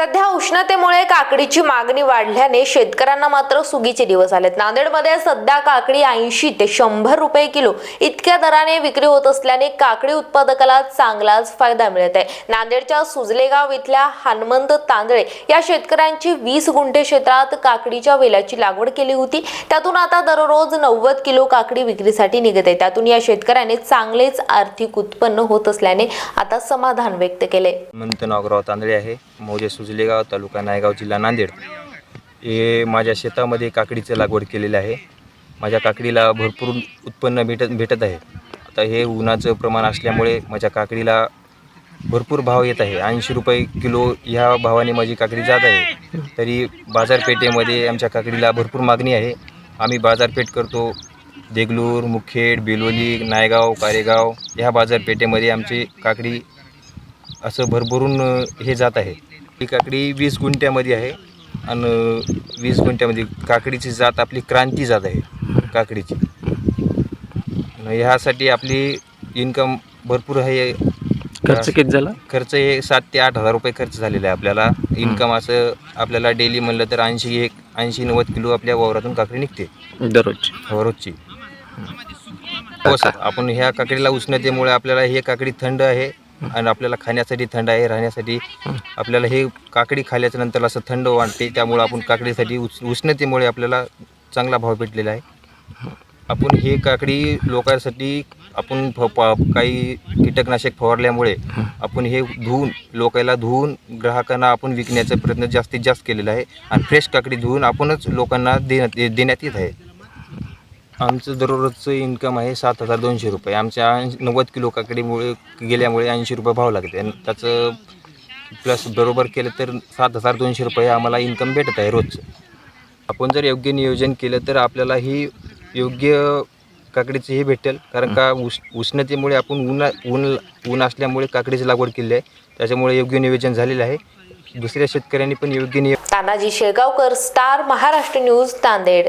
सध्या उष्णतेमुळे काकडीची मागणी वाढल्याने शेतकऱ्यांना मात्र सुगीचे दिवस आलेत. नांदेडमध्ये सध्या काकडी ऐंशी ते शंभर रुपये किलो इतक्या दराने विक्री होत असल्याने काकडी उत्पादकाला चांगलाच फायदा मिळत आहे. नांदेडच्या सुजलेगाव इथल्या हनुमंत तांदळे या शेतकऱ्यांची वीस गुंठे क्षेत्रात काकडीच्या वेलाची लागवड केली होती. त्यातून आता दररोज नव्वद किलो काकडी विक्रीसाठी निघत आहे. त्यातून या शेतकऱ्याने चांगलेच आर्थिक उत्पन्न होत असल्याने आता समाधान व्यक्त केले नागराव तांदळे आहे. मौजे जिलेगाव तालुका नायगाव जिल्हा नांदेड. हे माझ्या शेतामध्ये काकडीचं लागवड केलेलं आहे. माझ्या काकडीला भरपूर उत्पन्न भेटत भेटत आहे. आता हे उन्हाचं प्रमाण असल्यामुळे माझ्या काकडीला भरपूर भाव येत आहे. ऐंशी रुपये किलो ह्या भावाने माझी काकडी जात आहे. तरी बाजारपेठेमध्ये आमच्या काकडीला भरपूर मागणी आहे. आम्ही बाजारपेठ करतो. देगलूर मुखेड बेलोली नायगाव कारेगाव ह्या बाजारपेठेमध्ये आमची काकडी असं भरभरून हे जात आहे. ही काकडी वीस गुंठ्यामध्ये आहे आणि वीस गुंठ्यामध्ये काकडीची जात आपली क्रांती जात आहे काकडीची. ह्यासाठी आपली इन्कम भरपूर आहे. खर्च किती झाला? खर्च हे सात ते आठ हजार रुपये खर्च झालेला आहे आपल्याला. इन्कम असं आपल्याला डेली म्हणलं तर ऐंशी एक ऐंशी नव्वद किलो आपल्या वावरातून काकडी निघते. दररोज. रोजची. हो सर. आपण ह्या काकडीला उष्णतेमुळे आपल्याला हे काकडी थंड आहे. आणि आपल्याला खाण्यासाठी थंड आहे राहण्यासाठी आपल्याला हे काकडी खाल्याच्या नंतर असं थंड वाटते त्यामुळे आपण काकडीसाठी उष् उष्णतेमुळे आपल्याला चांगला भाव भेटलेला आहे. आपण हे काकडी लोकांसाठी आपण फ काही कीटकनाशक फवारल्यामुळे आपण हे धुवून लोकायला धुवून ग्राहकांना आपण विकण्याचा प्रयत्न जास्तीत जास्त केलेला आहे. आणि फ्रेश काकडी धुवून आपणच लोकांना देण्यात देण्यात येत आहे. आमचं दररोजचं इन्कम आहे सात हजार दोनशे रुपये. आमच्या नव्वद किलो काकडीमुळे गेल्यामुळे ऐंशी रुपये भाव लागते. आणि त्याचं प्लस बरोबर केलं तर सात हजार दोनशे रुपये आम्हाला इन्कम भेटत आहे रोजचं. आपण जर योग्य नियोजन केलं तर आपल्याला ही योग्य काकडीचं हे भेटेल. कारण का उष् उष्णतेमुळे आपण उन्हा ऊन ऊन असल्यामुळे काकडीची लागवड केली आहे. त्याच्यामुळे योग्य नियोजन झालेलं आहे. दुसऱ्या शेतकऱ्यांनी पण योग्य नियो तानाजी शेगावकर स्टार महाराष्ट्र न्यूज नांदेड.